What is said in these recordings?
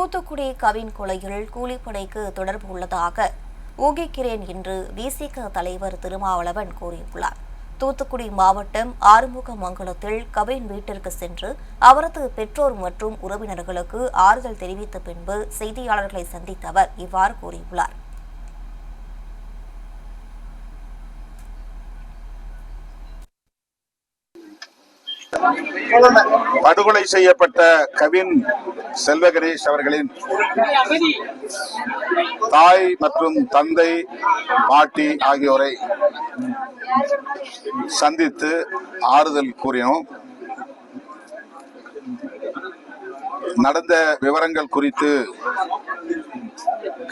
தூத்துக்குடி கவின் கொலையில் கூலிப்படைக்கு தொடர்பு உள்ளதாக ஊகிக்கிறேன் என்று விசிக தலைவர் திருமாவளவன் கூறியுள்ளார். தூத்துக்குடி மாவட்டம் ஆறுமுகமங்கலத்தில் கவின் வீட்டிற்கு சென்று அவரது பெற்றோர் மற்றும் உறவினர்களுக்கு ஆறுதல் தெரிவித்த பின்பு செய்தியாளர்களை சந்தித்த அவர் இவ்வாறு கூறியுள்ளார். படுகொலை செய்யப்பட்ட கவின் செல்வகணேஷ் அவர்களின் தாய் மற்றும் தந்தை பாட்டி ஆகியோரை சந்தித்து ஆறுதல் கூறினோம். நடந்த விவரங்கள் குறித்து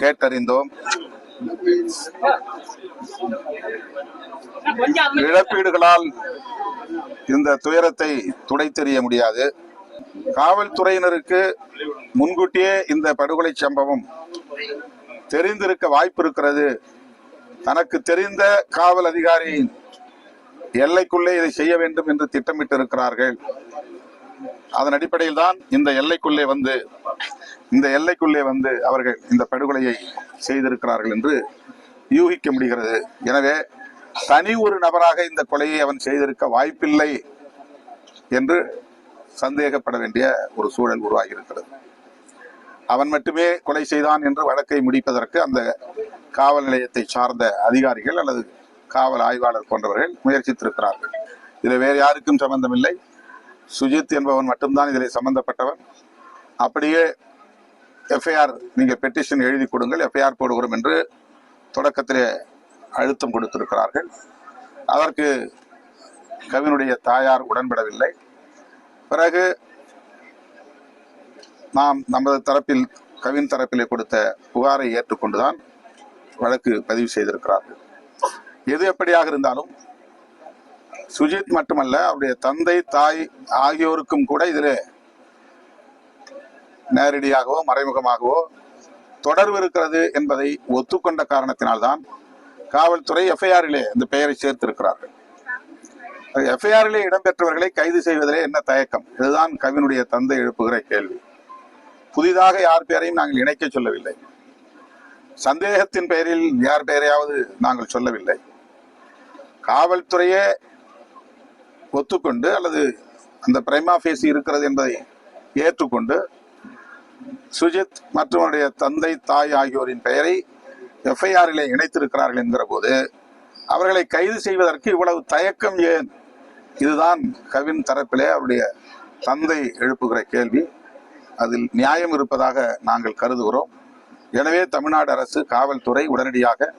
கேட்டறிந்தோம். இழப்பீடுகளால் இந்த துயரத்தை துடைத்தெறிய முடியாது. காவல்துறையினருக்கு முன்கூட்டியே இந்த படுகொலை சம்பவம் தெரிந்திருக்க வாய்ப்பு இருக்கிறது தனக்கு தெரிந்த காவல் அதிகாரியின் எல்லைக்குள்ளே இதை செய்ய வேண்டும் என்று திட்டமிட்டு இருக்கிறார்கள் அதன் அடிப்படையில் தான் இந்த எல்லைக்குள்ளே வந்து இந்த எல்லைக்குள்ளே வந்து அவர்கள் இந்த படுகொலையை செய்திருக்கிறார்கள் என்று யூகிக்க முடிகிறது. எனவே தனி ஒரு நபராக இந்த கொலையை அவன் செய்திருக்க வாய்ப்பில்லை என்று சந்தேகப்பட வேண்டிய ஒரு சூழல் உருவாகி இருக்கிறது அவன் மட்டுமே கொலை செய்தான் என்று வழக்கை முடிப்பதற்கு அந்த காவல் நிலையத்தை சார்ந்த அதிகாரிகள் அல்லது காவல் ஆய்வாளர் போன்றவர்கள் முயற்சித்திருக்கிறார்கள். இதில் வேறு யாருக்கும் சம்பந்தமில்லை. சுஜித் என்பவன் மட்டும்தான் இதில் சம்பந்தப்பட்டவன். அப்படியே எஃப்ஐஆர் நீங்கள் பெட்டிஷன் எழுதி கொடுங்கள் எஃப்ஐஆர் போடுகிறோம் என்று தொடக்கத்திலே அழுத்தம் கொடுத்திருக்கிறார்கள். அதற்கு கவினுடைய தாயார் உடன்படவில்லை. பிறகு நாம் நமது தரப்பில் கவின் தரப்பிலே கொடுத்த புகாரை ஏற்றுக்கொண்டுதான் வழக்கு பதிவு செய்திருக்கிறார்கள். எது எப்படியாக இருந்தாலும் சுஜித் மட்டுமல்ல அவருடைய தந்தை தாய் ஆகியோருக்கும் கூட இதில் நேரடியாகவோ மறைமுகமாகவோ தொடர்பு இருக்கிறது என்பதை ஒத்துக்கொண்ட காரணத்தினால்தான் காவல்துறை எஃப்ஐஆரிலே இந்த பெயரை சேர்த்திருக்கிறார்கள். எஃப்ஐஆரிலே இடம்பெற்றவர்களை கைது செய்வதிலே என்ன தயக்கம்? இதுதான் கவினுடைய தந்தை எழுப்புகிற கேள்வி. புதிதாக யார் பெயரையும் நாங்கள் இணைக்க சொல்லவில்லை. சந்தேகத்தின் பெயரில் யார் பெயரையாவது நாங்கள் சொல்லவில்லை. காவல்துறையே ஒத்துக்கொண்டு அல்லது அந்த பிரைமா ஃபேசி இருக்கிறது என்பதை ஏற்றுக்கொண்டு சுஜித் மற்றும் அவருடைய தந்தை தாய் ஆகியோரின் பெயரை எஃப்ஐஆரிலே இணைத்திருக்கிறார்கள் என்கிற போது அவர்களை கைது செய்வதற்கு இவ்வளவு தயக்கம் ஏன்? இதுதான் கவின் தரப்பிலே அவருடைய தந்தை எழுப்புகிற கேள்வி. அதில் நியாயம் இருப்பதாக நாங்கள் கருதுகிறோம். எனவே தமிழ்நாடு அரசு காவல்துறை உடனடியாக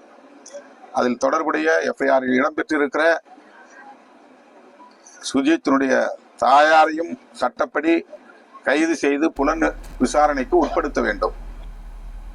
அதில் தொடர்புடைய எஃப்ஐஆரில் இடம்பெற்றிருக்கிற சுஜித்தினுடைய தாயாரையும் சட்டப்படி கைது செய்து புலன் விசாரணைக்கு உட்படுத்த வேண்டும்.